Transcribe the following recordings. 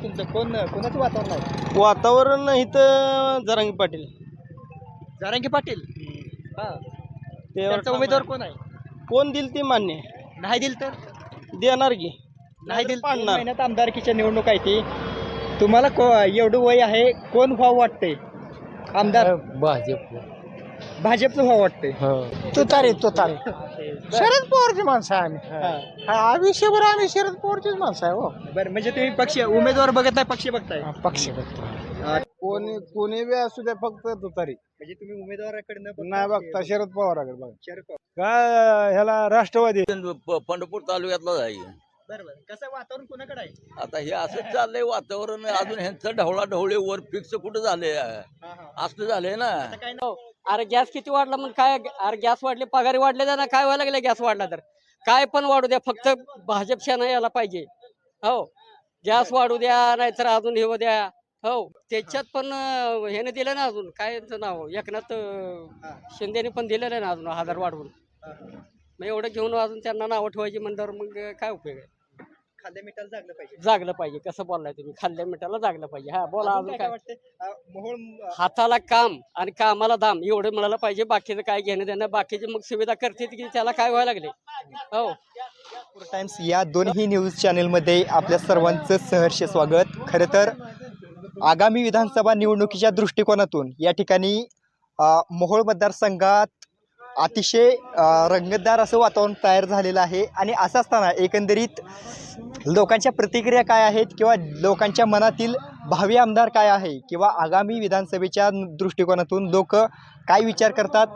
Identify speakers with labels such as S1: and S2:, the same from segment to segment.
S1: आहे तुमचं? कोण कोणाचं वातावरण आहे?
S2: वातावरण इथं जरांगी पाटील.
S1: जारांगी पाटील? हा.
S2: ते
S1: त्यांचा उमेदवार कोण आहे?
S2: कोण दिल ती मान्य आहे.
S1: नाही दिल तर?
S2: देणार की.
S1: नाही दिल
S2: पाडणार.
S1: महिन्यात आमदारकीच्या निवडणूक आहे ती. तुम्हाला को एवढं वय आहे कोण व्हावं वाटतंय? आमदार.
S3: भाजप.
S1: भाजपचं व्हावं वाटतंय.
S3: तुतारी तुतारी शरद पवारची माणसं आहे आम्ही.
S1: हा.
S3: हा, आयुष्यभर आम्ही शरद पवारचीच माणसं आहे हो.
S1: बरं म्हणजे तुम्ही पक्ष उमेदवार बघत नाही पक्ष बघताय.
S3: हा, पक्ष बघतो.
S2: कोणी कोणी बी असू द्या फक्त तुतारी
S1: म्हणजे तुम्ही उमेदवाराकडे न
S2: नाही बघता शरद पवाराकडे बघा.
S1: शरद पवार.
S2: काय ह्याला राष्ट्रवादी?
S4: प- पंढरपूर तालुक्यातलाच आहे.
S1: बरं बरं. कसं वातावरण कोणाकडे आहे?
S4: आता हे असंच चाललंय वातावरण अजून ह्यांचं ढवळा ढवळे वर फिक्स कुठं झाले
S1: हा, हा.
S4: असलं झालंय ना.
S1: आता काय नाही.
S5: अरे गॅस किती वाढला मग काय? अरे गॅस वाढले पगारी वाढले ना काय व्हायला लागले गॅस वाढला तर? काय पण वाढू द्या फक्त भाजप सेना यायला पाहिजे. हो. गॅस वाढू द्या नाहीतर अजून हे द्या. हो. त्याच्यात पण ह्याने दिलं ना अजून. काय नाव? एकनाथ शिंदेने पण दिलेलं आहे ना अजून हजार वाढवून. मग एवढं घेऊन अजून त्यांना नावं ठेवायची म्हणल्यावर मग काय उपयोग आहे?
S1: मिठाला जागलं पाहिजे.
S5: जागलं पाहिजे. कसं बोललाय तुम्ही? खाल्ल्या मिठाला जागलं पाहिजे. हा बोला
S1: अजून काय अं, मोहोळ अं,
S5: हाताला काम आणि कामाला दाम एवढं मिळालं पाहिजे बाकीचं काय घेणं देणं बाकीचे मग सुविधा करते की त्याला काय व्हायला लागले? हो.
S1: टाइम्स या दोन्ही न्यूज चॅनेलमध्ये आपल्या सर्वांचं सहर्ष स्वागत. खरं तर आगामी विधानसभा निवडणुकीच्या दृष्टिकोनातून या ठिकाणी अ, मोहोळ मतदारसंघात अतिशय रंगतदार असं वातावरण तयार झालेलं आहे. आणि असं असताना एकंदरीत लोकांच्या प्रतिक्रिया काय आहेत किंवा लोकांच्या मनातील भावी आमदार काय आहे किंवा आगामी विधानसभेच्या दृष्टिकोनातून लोक काय विचार करतात?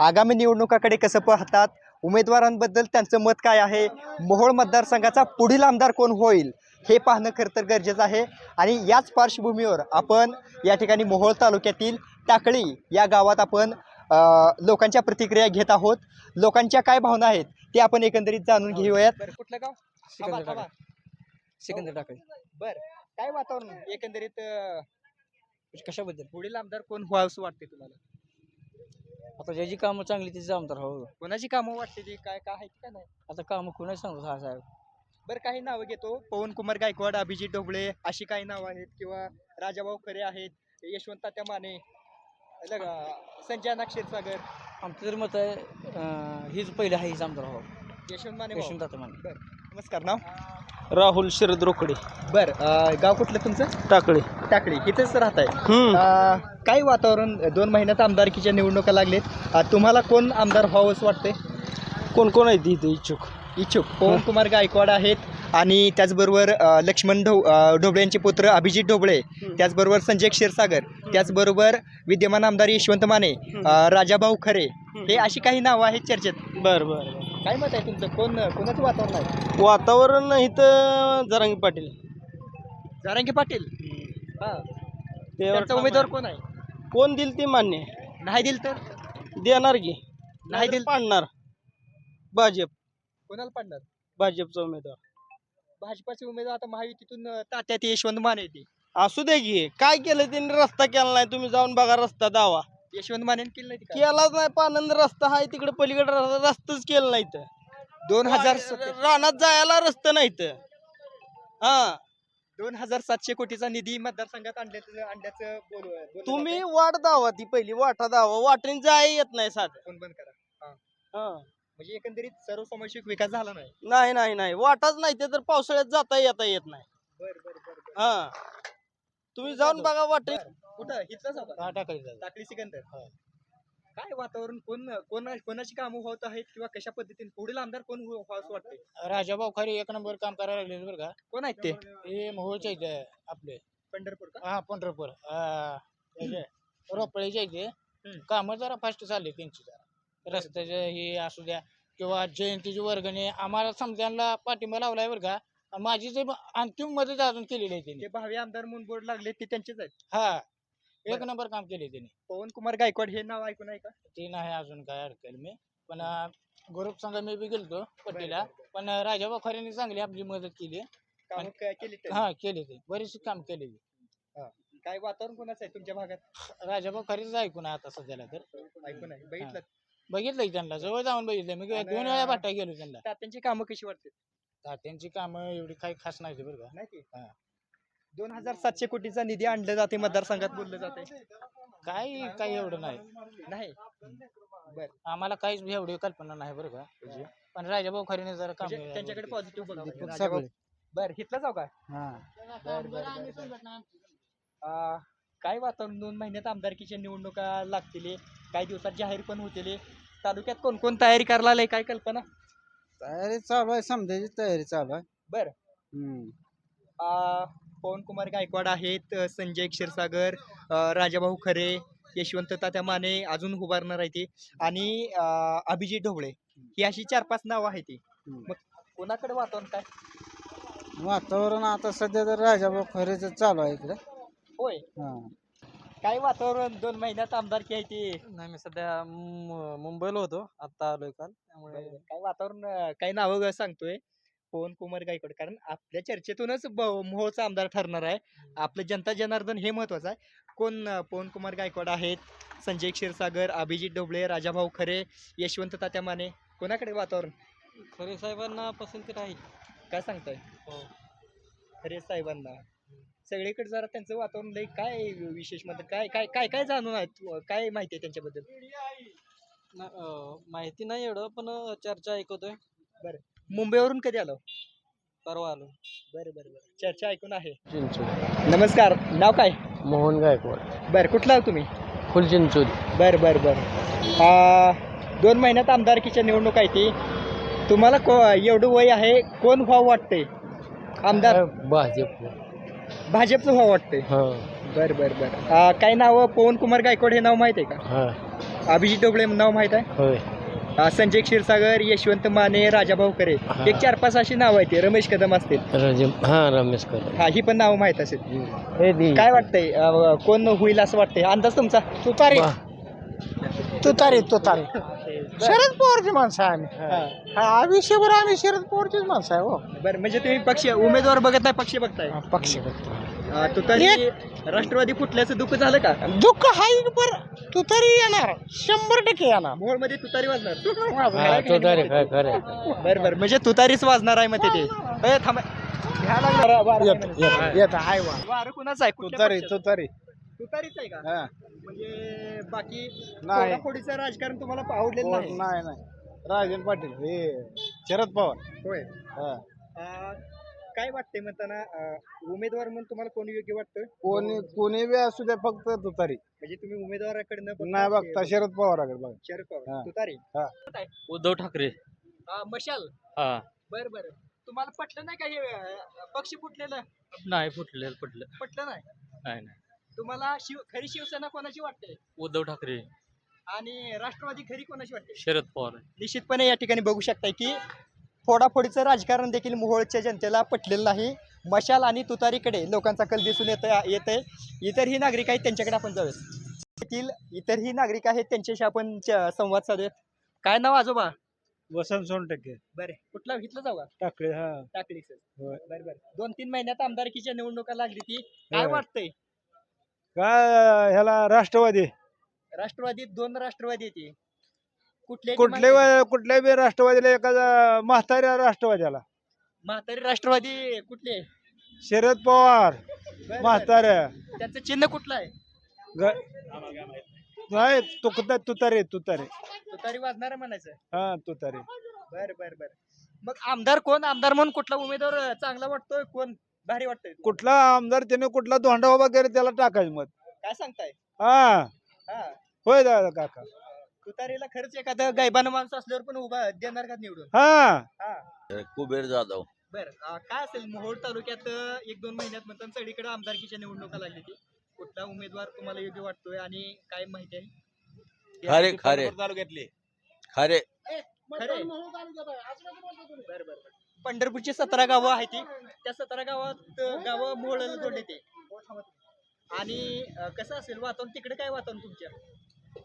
S1: आगामी निवडणुकाकडे कसं पाहतात? उमेदवारांबद्दल त्यांचं मत काय आहे? मोहोळ मतदारसंघाचा पुढील आमदार कोण होईल? हे पाहणं खरं तर गरजेचं आहे. आणि याच पार्श्वभूमीवर आपण या ठिकाणी मोहोळ तालुक्यातील टाकळी या गावात आपण लोकांच्या प्रतिक्रिया घेत आहोत. लोकांच्या काय भावना आहेत ते आपण एकंदरीत जाणून घेऊयात. कुठलं गाव?
S5: सिकंदर. सिकंदर टाकळी.
S1: बर काय वातावरण एकंदरीत
S5: कशाबद्दल?
S1: पुढील आमदार कोण व्हावं असं वाटते तुम्हाला?
S5: आता ज्याची कामं चांगली तिचे आमदार हो
S1: कोणाची कामं वाटते ती? काय काय आहेत का नाही?
S5: आता कामं कुणाच सांगतो हा साहेब.
S1: बरं काही नावं घेतो. पवन कुमार गायकवाड अभिजित ढोबळे अशी काही नावं आहेत किंवा राजाभाऊ खरे आहेत यशवंत तात्या माने संजय क्षीरसागर?
S5: आमचं तर मत आहे हीच पहिले आहे हीच आमदार हो
S1: यशवंत माने भाऊ.
S5: यशवंत आता माने.
S1: बरं. नमस्कार नाव?
S2: राहुल शरद रोकडे.
S1: बर गाव कुठलं तुमचं?
S2: टाकळे.
S1: टाकळी इथेच राहत आहे
S2: हम्म
S1: काय वातावरण दोन महिन्यात आमदारकीच्या निवडणुका लागलेत. अं, तुम्हाला कोण आमदार व्हावं असं वाटतंय?
S2: कोण कोण आहे इथे इच्छुक?
S1: इच्छुक. पवन कुमार गायकवाड आहेत. आणि त्याचबरोबर लक्ष्मण ढो ढोबळे यांचे पुत्र अभिजित ढोबळे त्याचबरोबर संजय क्षीरसागर त्याचबरोबर विद्यमान आमदार यशवंत माने राजाभाऊ खरे हे अशी काही नावं आहेत चर्चेत?
S2: बर बर.
S1: काय मत आहे तुमचं? कोण कोणाचं वातावरण आहे?
S2: वातावरण इथं जरांगी पाटील.
S1: जारांगे पाटील? हा. त्यांचा उमेदवार कोण आहे?
S2: कोण दिल ती मान्य.
S1: नाही दिल तर?
S2: देणार की.
S1: नाही दिल
S2: पाडणार. भाजप.
S1: कोणाला पाडणार?
S2: भाजपचा उमेदवार.
S1: भाजपाचे उमेदवार आता महायुतीतून अ, तात्यात यशवंत माने येते
S2: असू दे की. काय केलं त्यांनी? रस्ता केला नाही. तुम्ही जाऊन बघा रस्ता दावा.
S1: यशवंत माने केलं नाही ते?
S2: केलाच नाही. पानंद रस्ता आहे. तिकडे पलीकडे रस्ता- रस्ताच केला नाही तर
S1: दोन हजार
S2: रानात जायला रस्ता नाही तर हा.
S1: दोन हजार सातशे कोटीचा निधी मतदारसंघात आणल्याचं आणल्याचं बोल बोललं
S2: तुम्ही
S1: जातंय.
S2: वाट दावा ती पहिली. वाटा दावा. वाटेन जाय येत नाही साधं.
S1: फोन बंद करा.
S2: हा.
S1: म्हणजे एकंदरीत सर्वसमावेशक विकास झाला नाही?
S2: नाही नाही नाही. वाटाच नाही. ते तर पावसाळ्यात जाता येता येत नाही.
S1: बर बर बर
S2: हा. तुम्ही जाऊन बघा वाटे
S1: कुठं? इथलंच होता
S2: टाकळी
S1: सिकंदर. काय वातावरण? कोण कोण कोणाची कामं होत आहेत किंवा कशा पद्धतीने? पुढील आमदार कोण हो- व्हावं असं वाटतंय?
S3: राजाभाऊ खरे एक नंबर काम करायला लागले बरं का.
S1: कोण आहेत ते?
S3: हे मोहोळचे इथे आपले.
S1: पंढरपूर का?
S3: हा पंढरपूर. अं, याचे, रोपळेचे इथे
S1: हम्म.
S3: कामं जरा फास्ट चालले त्यांची जरा. रस्त्याचे हे असू द्या किंवा जयंतीची वर्गणी आम्हाला समजायला पाठिंबा लावलाय बरं का. आणि माझी जे अंतिम मदत अजून केलेली आहे त्यांनी
S1: जे भावी आमदार म्हणून बोर्ड लागले ते त्यांचेच आहेत.
S3: हा एक
S1: बरं.
S3: नंबर काम केले त्यांनी
S1: पवन कुमार गायकवाड हे नाव ऐकून आहे का?
S3: ते नाही अजून काय अडकेल मी. पण ग्रुप संघ मी बी गेलतो पट्टीला. पण राजाभाऊ खऱ्यांनी चांगली आपली मदत केली.
S1: कामं काय केली त्यांनी?
S3: हा केली ते. बरीचशी काम केली
S1: काय वातावरण कोणाचं आहे तुमच्या भागात?
S3: राजाभाऊ खरेच ऐकून आहे आता सध्याला तर.
S1: ऐकून आहे. बघितलं.
S3: बघितलंय त्यांना जवळ जाऊन बघितलं मी दोन वेळा बाटा गेलो त्यांना.
S1: तात्यांची कामं कशी वाटते
S3: तात्यांची कामं एवढी काही खास नाही बरं का.
S1: नाही की?
S3: हा.
S1: दोन हजार सातशे कोटीचा निधी आणला जाते मतदारसंघात बोललं जाते.
S3: काय काही एवढं नाही.
S1: नाही?
S3: आम्हाला काहीच एवढी कल्पना नाही बरं का. त्याची. पण राजाभाऊ खरेने जरा काम
S1: म्हणजे त्यांच्याकडे पॉझिटिव्ह बघतो. बर जाऊ का
S6: हा.
S1: आ, काय वातावरण दोन महिन्यात आमदारकीच्या निवडणुका लागतील काही दिवसात जाहीर पण होतील. तालुक्यात कोण कोण तयारी करायला आलंय? काय कल्पना?
S6: तयारी चालू आहे समजायची तयारी चालू आहे.
S1: बर.
S6: हम्म.
S1: आ, पवन कुमार गायकवाड आहेत अ, संजय क्षीरसागर अ, राजाभाऊ खरे यशवंत तात्या माने अजून उभारणार आहे ती आणि अ, अभिजित ढोबळे. ही अशी चार पाच नावं आहेत ती
S6: हम्म.
S1: मग कोणाकडे वातावरण काय?
S6: वातावरण आता सध्या तर राजाभाऊ खरेच चालू आहे इकडे.
S1: होय.
S6: हा.
S1: काय वातावरण? दोन महिन्यात आमदारकी आहे ती?
S2: नाही मी सध्या मु- मुंबईला होतो. आता आलोय काल. त्यामुळे
S1: काय वातावरण अं, काय नावं सांगतोय? पवन कुमार गायकवाड. कारण आपल्या चर्चेतूनच ब- मोहोळचा आमदार ठरणार आहे. आपलं जनता जनार्दन हे महत्वाचं आहे. कोण अं, पवन कुमार गायकवाड आहेत? संजय क्षीरसागर अभिजित ढोबळे राजाभाऊ खरे यशवंत तात्या माने. कोणाकडे वातावरण?
S2: खरे साहेबांना पसंती राहील.
S1: काय सांगताय?
S2: हो.
S1: खरे साहेबांना. सगळीकडे जरा त्यांचं वातावरण लई काय विशेष म्हणजे काय काय काय काय जाणून आहे तू- काय माहिती आहे त्यांच्याबद्दल?
S2: माहिती नाही एवढं पण चर्चा ऐकतोय.
S1: मुंबईवरून कधी आलो
S2: परवा आलो.
S1: बरं बरं बरं. चर्चा ऐकून आहे. नमस्कार. नाव काय?
S7: मोहन गायकवाड.
S1: बर कुठला आहो तुम्ही?
S7: फुल चिंचोद
S1: बर बर बर. आ, दोन महिन्यात आमदारकीच्या निवडणूक आहे ती. तुम्हाला को एवढं वय आहे कोण व्हावं वाटतंय? आमदार.
S7: भाजप.
S1: भाजपचं व्हावं वाटतंय.
S7: हा.
S1: बर बर बर. काय नाव पवन कुमार गायकवाड हे नाव माहीत आहे का?
S7: हा.
S1: अभिजित डोबळे नाव माहीत आहे? संजय क्षीरसागर यशवंत माने राजाभाऊ करे
S7: हा.
S1: एक चार पाच अशी नाव आहेत ते. रमेश कदम असतील.
S7: हा रमेश कर
S1: हा ही पण नाव माहीत असेल. काय वाटतंय? अ, कोण होईल असं वाटतंय? अंदाज तुमचा?
S6: तुतारी. तुतारी तुतारी. शरद पवारची माणसं आहे आम्ही.
S1: हा.
S6: आयुष्यभर आम्ही शरद पवारचीच माणसं आहे हो.
S1: बरं म्हणजे तुम्ही पक्ष उमेदवार बघत नाही पक्ष बघताय?
S6: पक्ष
S1: आ, तुतारी राष्ट्रवादी फुटल्याचं दुःख झालं का?
S6: दुःख हाय बर तुतारी येणार. शंभर टक्के येणार.
S1: मोहोळमध्ये तुतारी वाजणार. बरं बरं म्हणजे तुतारीच वाजणार आहे मग ते ए, थांबा. घ्या लागलं. वारं
S6: येत
S1: आहे वारं कुणाचं आहे? कुठल्या
S6: तुतारी? तुतारी.
S1: तुतारीच आहे का?
S6: हा.
S1: म्हणजे बाकी
S6: नाही.
S1: राजकारण तुम्हाला आवडलेलं
S6: कोण
S1: नाही?
S6: नाही नाही. राजन पाटील हे शरद पवार.
S1: होय.
S6: हा.
S1: आ, काय वाटतंय म्हणताना आ, उमेदवार म्हणून तुम्हाला कोण योग्य वाटतं?
S6: कोणी कोणी बी असू द्या फक्त तुतारी.
S1: म्हणजे तुम्ही उमेदवाराकडनं बघता
S6: नाही
S1: ते-
S6: बघता शरद पवाराकडे बघा.
S1: शरद पवार.
S6: हा.
S1: तुतारी.
S6: हा.
S2: उद्धव ठाकरे.
S1: आ, मशाल.
S2: हा.
S1: बर बर. तुम्हाला पटलं नाही का हे अ, पक्ष फुटलेलं?
S2: नाही फुटले फुटलं.
S1: पटलं नाही?
S2: नाही नाही.
S1: तुम्हाला शिव खरी शिवसेना कोणाची वाटते?
S2: उद्धव ठाकरे.
S1: आणि राष्ट्रवादी खरी कोणाची वाटते?
S2: शरद पवार.
S1: निश्चितपणे या ठिकाणी बघू शकताय की फोडाफोडीचं राजकारण देखील मोहोळच्या जनतेला पटलेलं नाही. मशाल आणि तुतारीकडे लोकांचा कल दिसून येत येत आहे इतरही नागरिक आहेत त्यांच्याकडे आपण जाऊयात येथील इतरही नागरिक आहेत त्यांच्याशी आपण च- संवाद साधूयात. काय नाव आजोबा?
S6: वसंत सोनटक्के
S1: बरे. कुठला घेतलं जाऊ का?
S6: टाकळे हा.
S1: टाकळी सर.
S6: होय.
S1: बरं बरं. दोन तीन महिन्यात आमदारकीच्या निवडणुका लागली ती. काय
S6: होय.
S1: वाटतंय?
S6: काय ह्याला राष्ट्रवादी?
S1: राष्ट्रवादीत दोन राष्ट्रवादी येते कुठले
S6: कुठले कुठल्या बी राष्ट्रवादीला एखादा म्हाताऱ्या राष्ट्रवाद्याला?
S1: म्हातारी राष्ट्रवादी कुठले?
S6: शरद पवार
S1: बरं.
S6: म्हाताऱ्या
S1: त्यांचं चिन्ह कुठलं आहे?
S6: ग- नाही तुकता तुतारे तुतारे.
S1: तुतारी वाजणार म्हणायचं.
S6: हा तुतारे.
S1: बर बर बर. मग आमदार कोण? आमदार म्हणून कुठला उमेदवार अं, चांगला वाटतोय? कोण? भारी वाटतोय
S6: कुठला आमदार त्याने कुठला धोंडा उभा केला त्याला टाकायचं मत.
S1: काय सांगताय?
S6: हा.
S1: हा.
S6: होय दादा काका.
S1: तुतारीला खरंच एखादं गायबान माणूस असल्यावर पण उभा देणार का निवडून?
S6: हा.
S1: हा.
S4: कुबेर जाधव.
S1: बर. काय असेल? मोहोळ तालुक्यात अं, एक दोन महिन्यात म्हणतात सगळीकडे आमदारकीच्या निवडणुका लागली ती कुठला उमेदवार तुम्हाला योग्य वाटतोय आणि काय माहिती आहे?
S4: खारे खारे.
S2: तालुक्यातले.
S4: खारे.
S1: खरे. बर बर बर. पंढरपूरची सतरा गावं आहेत ती त्या सतरा गावात गावं मोहळला जोडले ते. आणि कसं असेल वातावरण? तिकडे काय वातावरण तुमच्या?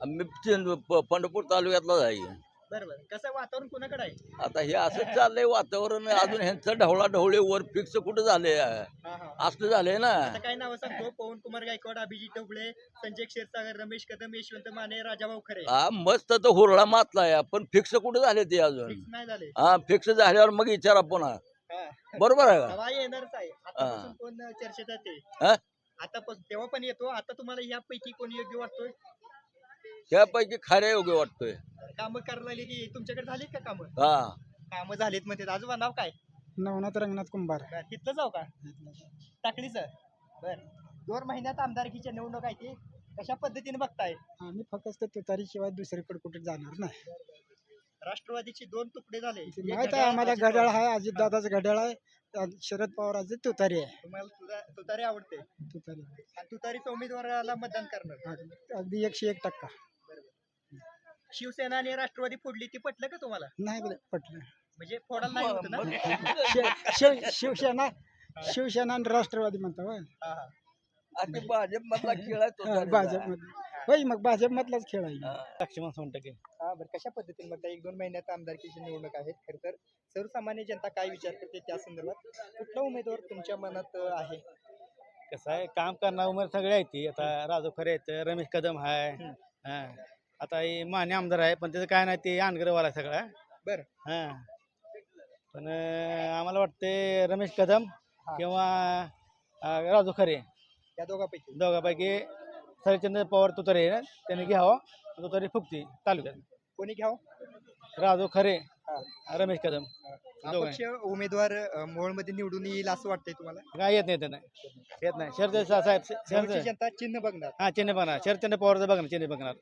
S4: आम्ही प- पंढरपूर तालुक्यातला आहे.
S1: कसं वातावरण कुणाकडे आहे?
S4: आता हे असंच चाललंय वातावरण अजून ह्यांचं ढवळा ढवळे वर फिक्स कुठं झाले
S1: हा हा.
S4: असलं झालंय ना.
S1: आता काय नावं सांगतो? पवन कुमार गायकवाड अभिजित ढोबळे संजय क्षीरसागर रमेश कदम यशवंत माने राजाभाऊ खरे.
S4: हा मस्त तर हुरळा मातलाय पण फिक्स कुठं झाले ते अजून?
S1: फिक्स नाही झाले.
S4: हा फिक्स झाल्यावर मग विचारा पुन्हा. बरोबर आहे का?
S1: हवा येणारच आहे. आतापासून कोण अं, चर्चेत
S4: हा?
S1: आतापासून तेव्हा पण येतो. आता तुम्हाला यापैकी कोण योग्य वाटतोय?
S4: त्यापैकी खऱ्या योग्य वाटतोय.
S1: कामं करायला की तुमच्याकडे झालीत का कामं?
S4: हा.
S1: कामं झालीत म्हणते. आजोबा नाव काय?
S6: नवनाथ रंगनाथ कुंभार.
S1: बरं, तिथलं जाऊ का? टाकलीचं बर. दोन महिन्यात आमदारकीच्या निवडणूक आहे ती. कशा पद्धतीने बघताय?
S6: आम्ही फक्त तुतारीशिवाय दुसरीकडे कुठे जाणार नाही.
S1: राष्ट्रवादीचे दोन तुकडे झाले. एक
S6: माहीत आहे
S1: घड्याळ,
S6: आम्हाला
S1: अजित
S6: घड्याळ
S1: पवार.
S6: आहे अजित दादाचं घड्याळ आहे. शरद पवाराचे तुतारी आहे.
S1: तुम्हाला तुतारी आवडते?
S6: तुतारी.
S1: आणि तुतारीच्या उमेदवाराला मतदान करणार.
S6: अगदी एकशे एक टक्का.
S1: शिवसेना आणि राष्ट्रवादी फोडली ती पटलं का तुम्हाला?
S6: नाही बरं, पटलं.
S1: म्हणजे फोडायला नाही होतं ना?
S6: शि- शिव शिवसेना शिवसेना आणि राष्ट्रवादी म्हणता होय.
S1: हा, हा.
S4: आणि भाजप मधला खेळ आहे तो
S6: हा. भाजपमध्ये होय मग भाजपमधलाच खेळ आहे.
S2: लक्ष्मण सोनटके.
S1: हा बरं कशा पद्धतीने बघता एक दोन महिन्यात आमदारकीची निवडणूक आहेत? खर तर सर्वसामान्य जनता काय विचार करते त्या संदर्भात? कुठला उमेदवार तुमच्या मनात अं, आहे?
S2: कसं आहे काम करणार उमेर सगळे आहेत ती. आता राजू खरे आहेत रमेश कदम आहे. हा. आता हे माने आमदार आहे पण त्याचं काय नाही ते अनगरवाला सगळा.
S1: बरं.
S2: हा. पण अं, आम्हाला वाटते रमेश कदम
S1: हा.
S2: किंवा अं, राजू खरे.
S1: या दोघांपैकी.
S2: दोघांपैकी शरदचंद्र पवार तुतारे आहे ना त्याने घ्यावं तुतारी फुकती तालुक्यात.
S1: कोणी घ्याव?
S2: राजू खरे
S1: हा.
S2: रमेश कदम.
S1: अपक्ष उमेदवार मोहोळमध्ये निवडून येईल असं वाटतंय तुम्हाला?
S2: काय येत नाही त्यांना. येत नाही. शरद साहेब शरद
S1: जनता चिन्ह बघणार.
S2: हा चिन्ह बघणार. शरदचंद्र पवारचं बघणार चिन्ह बघणार.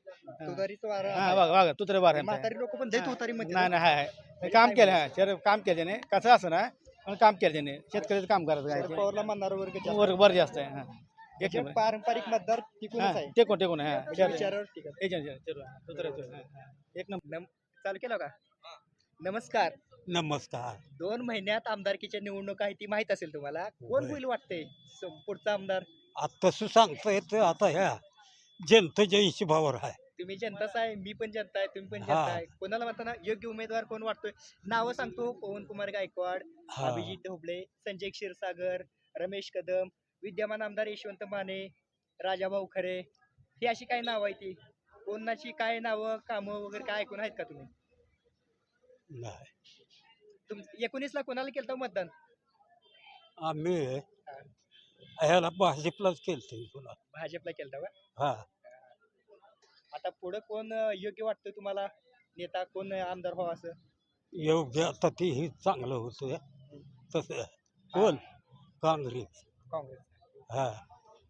S1: तुतारीचं वारं
S2: हा
S1: आहे.
S2: बघा बघा तुतरे बार
S1: म्हातारी लोक पण देत उतारी मध्ये
S2: नाही नाही हाय हाय. काम केलं हा. शरद काम केलं त्याने. कसं असं ना पण काम केलं त्याने. शेतकऱ्याचं काम करायचं
S1: शरद
S2: काय
S1: पवारला म्हणणार वर्ग जास्त.
S2: ते. वर्ग बरं जास्त आहे हा. एक
S1: जे
S2: नंबर.
S1: पारंपरिक मतदार
S2: टेकून टेकून आहे हा.
S1: म्हणजे
S2: शरद-
S1: विचारावर.
S2: एक हा, हा. एक नंबर.
S1: नम- चालू केलं का? नमस्कार.
S8: नमस्कार.
S1: दोन महिन्यात आमदारकीच्या निवडणूक आहे ती माहीत असेल तुम्हाला. कोण
S8: होय.
S1: होईल वाटतंय? पुढचा आमदार.
S8: आता तसं सांगता येतं आता ह्या जनतेच्या हिशोबावर आहे.
S1: तुम्ही जनताच आहे मी पण जनता आहे तुम्ही पण
S8: हा.
S1: जनता आहे. कोणाला म्हणताना योग्य उमेदवार कोण वाटतोय? नावं सांगतो पवन कुमार गायकवाड
S8: हा.
S1: अभिजित ढोबळे संजय क्षीरसागर रमेश कदम विद्यमान आमदार यशवंत माने राजाभाऊ खरे. ही अशी काय नावं आहे ती? कोणाची काय नावं कामं वगैरे काय ऐकून आहेत का तुम्ही?
S8: नाही.
S1: तुम एकोणीसला कोणाला केलं होतं मतदान?
S8: आम्ही ह्याला भाजपलाच केलं तुला
S1: भाजपला केलं होतं का?
S8: हा.
S1: आता पुढे कोण योग्य वाटतोय तुम्हाला? नेता कोण आमदार व्हावं असं?
S8: योग्य आता ते हे चांगलं होतं तसं कोण? काँग्रेस.
S1: काँग्रेस.
S8: हा.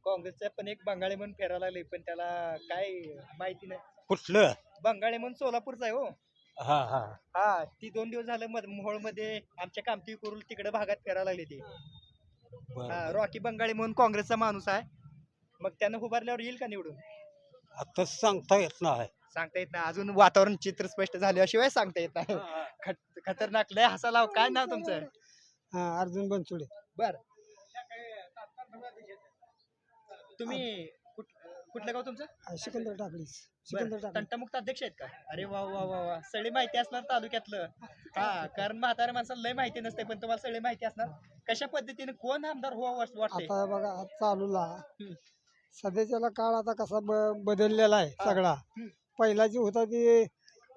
S1: काँग्रेसचा पण एक बंगाळे म्हणून फिरायला लागले पण त्याला काय माहिती नाही.
S8: कुठलं?
S1: बंगाळे म्हणून सोलापूरचा आहे हो.
S8: हा हा.
S1: हा ती दोन दिवस झालं मोहोळमध्ये आमच्या कामती कुरुल तिकडे भागात फिरायला लागली ती. हा,
S8: बरं.
S1: रॉकी बंगाळे म्हणून काँग्रेसचा माणूस आहे. मग त्यानं उभारल्यावर येईल का निवडून?
S8: आता सांगता येत नाही.
S1: सांगता येत नाही. अजून वातावरण चित्र स्पष्ट झाल्याशिवाय सांगता येत नाही. खत- खतरनाक लय हसायला काय नाव तुमचं?
S6: हा अर्जुन बनसोडे.
S1: बर. तुम्ही कुठ- कुठलं गाव तुमचं?
S6: सिकंदर टाकलीस
S1: बरं,
S6: सिकंदर टाकली
S1: तंटामुक्त अध्यक्ष आहेत का? अरे वा वा वा वा. सगळी माहिती असणार तालुक्यातलं. हा कारण म्हाताऱ्या माणसाला लय माहिती नसते पण तुम्हाला सगळी माहिती असणार. कशा पद्धतीने कोण आमदार व्हावं असं वाटतंय?
S6: आता बघा आज चालूला.
S1: हम्म.
S6: सध्याच्याला काळ आता कसा ब- बदललेला आहे
S1: हा.
S6: सगळा.
S1: हम्म.
S6: पहिला जे होता ते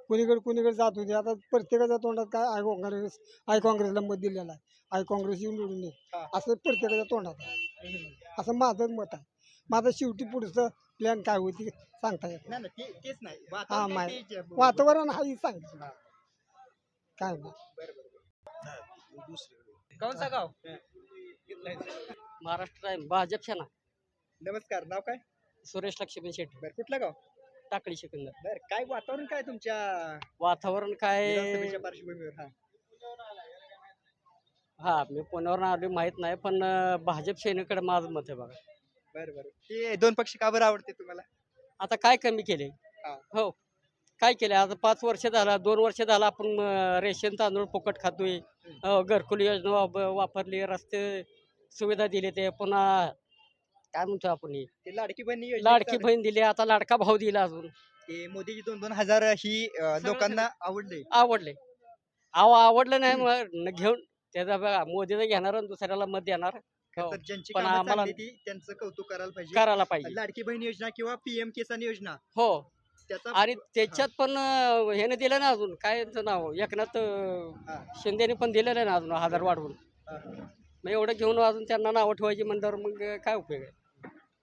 S6: कुणीकडे कुणीकडे जात होते. आता प्रत्येकाच्या तोंडात काय आय काँग्रेस आय काँग्रेसला मत दिलेलं आहे. आय काँग्रेस येऊन निवडून ये
S1: हा.
S6: असं प्रत्येकाच्या तोंडात आहे.
S1: हम्म.
S6: असं माझं मत आहे. माझं शेवटी पुढचं प्लॅन काय होती सांगता येत
S1: नाही. नाही, ते- तेच नाही.
S6: हा,
S1: वातावरण
S6: वातावरण हाही काय नाही
S1: कोणचा गाव?
S5: महाराष्ट्र आहे भाजप सेना.
S1: नमस्कार नाव काय?
S5: सुरेश लक्ष्मण शेट्टी.
S1: बर कुठलं गाव?
S5: टाकळी सिकंदर.
S1: बर काय वातावरण काय तुमच्या?
S5: वातावरण काय?
S1: विधानसभेच्या पार्श्वभूमीवर हा.
S5: हा मी पुण्यावर आलो माहीत नाही पण अं, भाजप सेनेकडे माझं मत आहे बघा.
S1: बरं बरं. ते दोन पक्ष का बरं आवडते तुम्हाला?
S5: आता काय कमी केले?
S1: हा.
S5: हो. काय केले? आता पाच वर्ष झाला दोन वर्ष झाला आपण अं, रेशन तांदूळ फुकट खातोय. अं, घरकुल योजना वाप- वापरली रस्ते सुविधा दिले ते पुन्हा काय म्हणतो आपण हे?
S1: ते लाडकी बहिणी योजना
S5: लाडकी
S1: चालू-
S5: बहीण दिली आता लाडका भाऊ दिला अजून.
S1: ते मोदीची दोन दोन हजार ही अं, लोकांना आवडले.
S5: आवडले. अहो आवडलं नाही मग न घेऊन त्याचा बघा मोदीचं घेणार आणि दुसऱ्याला मत देणार. हो.
S1: तर ज्यांची
S5: पण
S1: कामं
S5: आम्हाला-
S1: चांगली ती त्यांचं कौतुक करायला पाहिजे.
S5: करायला पाहिजे.
S1: लाडकी बहीण योजना किंवा पीएम किसान योजना.
S5: हो.
S1: त्याचा
S5: आणि त्याच्यात पण अं, ह्याने दिलं ना अजून काय यांचं नाव एकनाथ अं,
S1: हा.
S5: शिंदेने पण दिलेलं आहे ना अजून हजार वाढवून. मग एवढं घेऊन अजून त्यांना नावं ठेवायची म्हणल्यावर मग काय उपयोग आहे?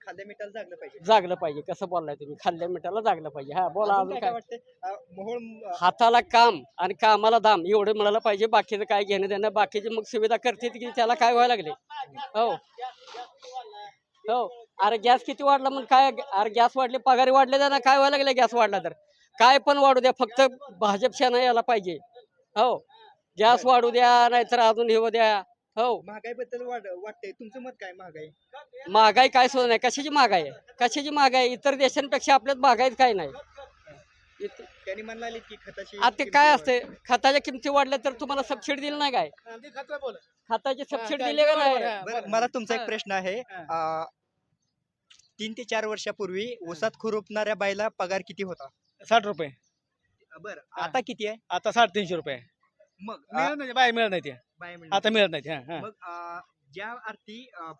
S1: मिठाला जागलं पाहिजे.
S5: जागलं पाहिजे कसं बोललाय तुम्ही? खाल्ल्या मिठाला जागलं पाहिजे. हा बोला
S1: अजून काय काय?
S5: काय
S1: वाटतंय? अं, मोहोळ अं,
S5: हाताला काम आणि कामाला दाम एवढं मिळालं पाहिजे बाकीचं काय घेणं देणं बाकीचे मग सुविधा करते की त्याला काय व्हायला लागले? हो. हो. अरे गॅस किती वाढला मग काय? अरे गॅस वाढले पगारी वाढले ना काय व्हायला लागले गॅस वाढला तर? काय पण वाढू द्या फक्त भाजप सेना यायला पाहिजे. हो. गॅस वाढू द्या नाहीतर अजून हे होऊ द्या. हो.
S1: महागाईबद्दल वाट वाटतंय. तुमचं मत काय महागाई?
S5: महागाई काय सुद्धा नाही. कशाची महागाई आहे? कशाची महागाई इतर देशांपेक्षा आपल्यात महागाईत काय नाही. इत-
S1: त्यांनी म्हणाले की खताची
S5: आता ते काय असते खताच्या किमती वाढल्या तर तुम्हाला सबसिडी दिली नाही काय? खताची सबसिडी दिली का नाही.
S1: बरं, मला तुमचा एक. प्रश्न आहे.
S2: हा.
S1: तीन ते चार वर्षापूर्वी ऊसात खुरपणाऱ्या बाईला पगार किती होता?
S2: साठ रुपये.
S1: बरं. आता किती आहे?
S2: आता साडेतीनशे रुपये.
S1: मग
S2: मिळत नाही बाय मिळत नाही
S1: बाय.
S2: आता मिळत नाही हा.
S1: मग अं, ज्या अर्थी अं,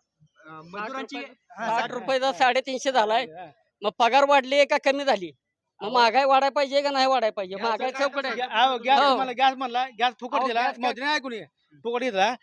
S1: अं, मजुरांची हा,
S5: साठ रुपयाचा साडेतीनशे झालाय
S2: हा.
S5: मग पगार वाढली का कमी झाली? मग महागाई वाढायला पाहिजे का नाही वाढायला पाहिजे? महागाई चौकट आहे.
S2: गॅ- अहो, गॅस
S5: हो.
S2: मला गॅस म्हणला गॅस फुकट
S5: अहो,
S2: दिला
S5: गॅस काय-
S2: मोदीने ऐकून फुकट दिला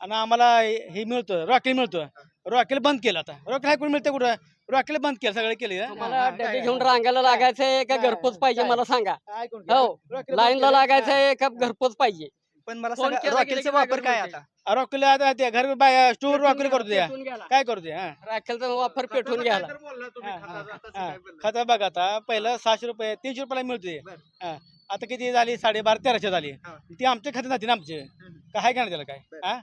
S2: आणि आम्हाला हे हे मिळतं रॉकेल मिळतं. रॉकेल बंद केलं आता. रॉकेल ऐकून मिळतं कुठं? रॉकेल बंद केलं सगळं केलं
S5: तुम्हाला डबे घेऊन रांगायला लागायचंय का घरपोच पाहिजे? मला सांगा
S2: ऐकून घ्या.
S5: हो
S2: रॉकेल बंद
S5: लाईनला
S2: केलं.
S5: लागायचंय का घरपोच पाहिजे
S1: पण मला
S5: फोन
S1: सांगा
S5: केला
S1: रॉकेलचा वापर
S5: बाहेर
S1: काय. आता
S2: रॉकेल आता ते घर बाय स्टोर रॉकेल करतो द्या
S5: पेटून गेला.
S2: काय करू दे हा
S5: राखेलचा वापर पेटून घ्यायला
S2: हा. खता बघा आता पहिलं सहाशे रुपये तीनशे रुपयाला मिळते
S1: बरं.
S2: हा. आता किती झाली साडेबारा तेराशे झाली
S1: हा.
S2: ती आमच्या खात्यात जाते ना आमचे. काय काय त्याला काय
S1: बरं.
S2: हा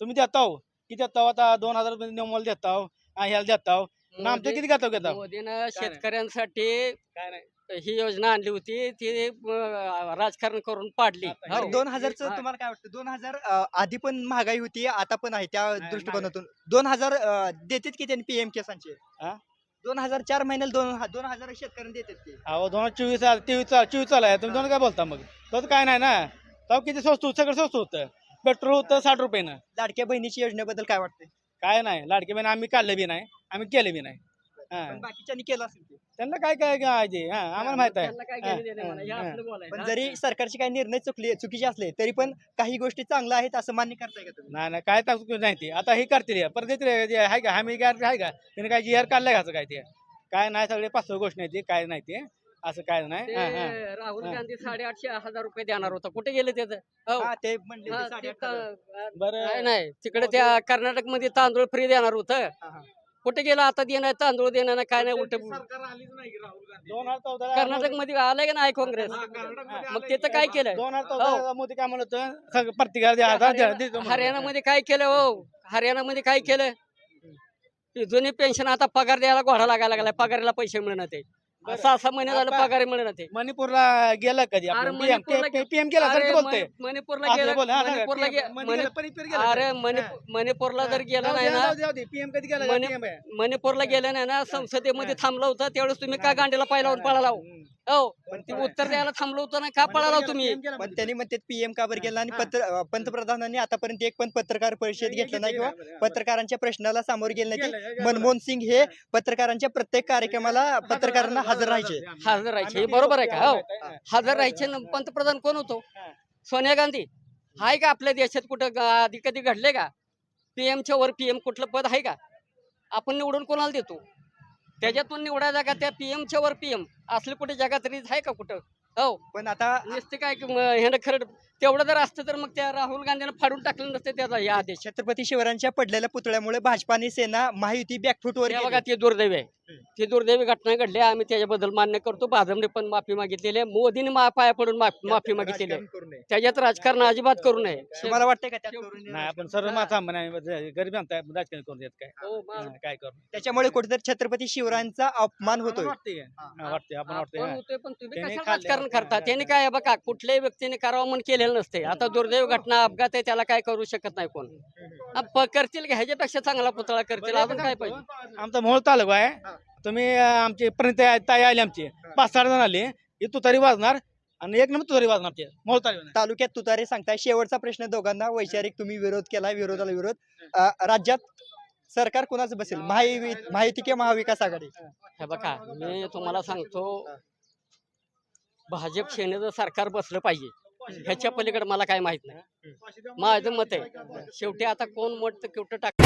S2: तुम्ही देता हो किती देता हो आता दोन हजार रुपये नोमल देता हो हा, ह्याला देता हो ना किती घेता घेता
S5: मोदीनं शेतकऱ्यांसाठी
S2: काय नाही.
S5: ही योजना आणली होती. ती अं, राजकारण करून पाडली. हो.
S1: दोन हजारचं
S5: हा.
S1: तुम्हाला काय वाटतं? दोन हजार अं, आधी पण महागाई होती आता पण आहे त्या दृष्टिकोनातून. दोन हजार अं, देतात की त्यांनी पीएम किसानचे
S2: हा?
S1: दोन हजार चार महिन्याला दोन ह- दोन हजार शेतकऱ्यांना देतात ते.
S2: अहो दोन हजार चोवीस तेवीस चोवीस चालू आहे. तुम्ही दोन काय बोलता मग? तसं काय नाही ना? तेव्हा किती स्वस्त होतं? सगळं स्वस्त होतं. पेट्रोल होतं साठ रुपयानं.
S1: लाडक्या बहिणीची योजनेबद्दल काय वाटतंय?
S2: काय नाही लाडके बहीण आम्ही काढले बी नाही आम्ही केले बी नाही हा.
S1: पण बाकीच्यांनी केलं असेल ते.
S2: त्यांना काय काय काय आहे? हा आम्हाला माहीत आहे
S5: त्यांना काय
S2: हा,
S5: घेणं देणं म्हणा, हे
S2: हा,
S5: असलं बोलायचं.
S1: पण जरी सरकारचे काही निर्णय चुकले चुकीचे असले तरी पण काही गोष्टी चांगल्या आहेत असं मान्य करताय का तुम्ही
S2: नाही नाही काय ताकद नाही ते आता हे करतील हे. परत येतील जे आहे का हमी काय आहे का त्याने काय जी आर काढलाय का असं काय ते काय नाही सगळे पाच सहा गोष्टी नाही ते काय नाही ते असं काय नाही हा, हा.
S5: राहुल
S2: हा.
S5: गांधी साडेआठशे हजार रुपये देणार होता कुठे गेले त्याचं हो.
S1: हा, ते म्हणले
S5: हा,
S1: ते
S5: ते
S1: साडेआठ
S5: ता-
S1: हजार.
S2: बरं
S5: नाही नाही तिकडे त्या कर्नाटकमध्ये तांदूळ फ्री देणार होतं
S1: हा, हा.
S5: कुठे गेलं आता देणार तांदूळ देणार नाही, काय नाही उलट
S2: दोन हजार चौदा
S5: कर्नाटकमध्ये आलंय का नाही काँग्रेस मग ते तर काय केलं
S2: दोन हजार चौदा मोदी काय म्हणत होतं? सगळं प्रत्येकाला द्या, हजार द्या, देतो म्हणत होतं.
S5: हरियाणामध्ये काय केलं हो हरियाणामध्ये काय केलं ती जुनी पेन्शन आता पगार द्यायला घोडा लागायला लागलाय पगाराला पैसे मिळणार ते. सहा सहा महिने झालं पगार मिळणार ते
S2: मणिपूरला गेलं कधी
S5: अरे
S2: पीएम
S5: मणिपूरला गे-
S2: पीएम केला
S5: अरे
S2: सारखं बोलतोय
S5: मणि- मणिपूरला
S2: असं
S5: गेलं
S2: बोल, हा.
S5: मणिपूरला गे- अरे. मणि-. मणिपूरला जर गेलं
S2: जाऊ
S5: नाही
S2: दे,
S5: ना
S2: जाऊ दे, जाऊ दे. PM कधी गेलं का?
S5: मणि-
S2: PM आहे.
S5: मणिपूरला गेलं नाही ना संसदेमध्ये थांबलं होतं त्यावेळेस तुम्ही का गांडीला पाय लावून पळाला हो? हो पण ती उत्तर द्यायला थांबलं होतं ना का पळाला तुम्ही?
S1: पण त्यांनी म्हणते पीएम का बरं गेला आणि. पत्र पंतप्रधानांनी आतापर्यंत एक पण पत्रकार परिषद घेतलं नाही किंवा पत्रकारांच्या प्रश्नाला सामोरे गेले नाही. की मनमोहन सिंग हे पत्रकारांच्या प्रत्येक कार्यक्रमाला पत्रकारांना हजर राहायचे.
S5: हजर राहायचे. हे बरोबर आहे का? हो हजर राहायचे पंतप्रधान कोण होतो?
S2: हा.
S5: सोनिया गांधी. आहे का आपल्या देशात कुठं आधी कधी घडले का? पीएमच्या वर पीएम कुठलं पद आहे का? आपण निवडून कोणाला देतो? त्याच्यातून निवडायचा का त्या पीएमच्या वर पीएम असले कुठे जगात रीत आहे का कुठं? हो.
S1: पण आता
S5: नुसते काय की खरं तेवढं जर असतं तर मग त्या राहुल गांधीनं फाडून टाकलं नसतं त्याचा हे आदेश.
S1: छत्रपती शिवरायांच्या पडलेल्या पुतळ्यामुळे भाजपा आणि सेना महायुती बॅकफुटवर.
S5: बघा ते दुर्दैवी आहे. ती दुर्दैवी घटना घडली आम्ही त्याच्याबद्दल मान्य करतो. भाजपने पण माफी मागितलेली आहे. मोदीने पाया पडून माफी मागितलेली आहे. त्याच्यात राजकारण अजिबात करू नये.
S1: तुम्हाला वाटतंय का?
S2: नाही आपण सर्व माथा गरीब राजकारण करून देत काय?
S5: हो,
S2: काय करू
S1: त्याच्यामुळे कुठेतरी छत्रपती शिवरायांचा अपमान होतोय.
S2: वाटते आपण वाटते
S5: पण तुम्ही राजकारण करता? त्यांनी काय बघा कुठल्याही व्यक्तीने करावं म्हणून केलेलं नसते. आता दुर्दैव घटना अपघात आहे त्याला काय करू शकत नाही कोण? हा, प- करतील का? ह्याच्यापेक्षा चांगला पुतळा करतील. अजून काय पाहिजे?
S2: आमचा मोहोळ तालुका आहे. तुम्ही अं, आमची पर्यंत ताई आली आमची. पाच सहा जण आले. ही तुतारी वाजणार आणि एक नंबर तुतारी वाजणार आमची मोहोळ तालुका
S1: तालुक्यात तुतारे सांगताय. शेवटचा प्रश्न दोघांना. वैचारिक तुम्ही विरोध केला विरोधाला विरोध. अं, राज्यात सरकार कोणाचं बसेल? महायुती महायुती किंवा महाविकास आघाडी?
S5: हे बघा मी तुम्हाला सांगतो. भाजप सेनेचं सरकार बसलं पाहिजे. ह्याच्या पलीकडे मला काय माहीत नाही. माझं मत आहे. शेवटी आता कोण मत कुठं टाक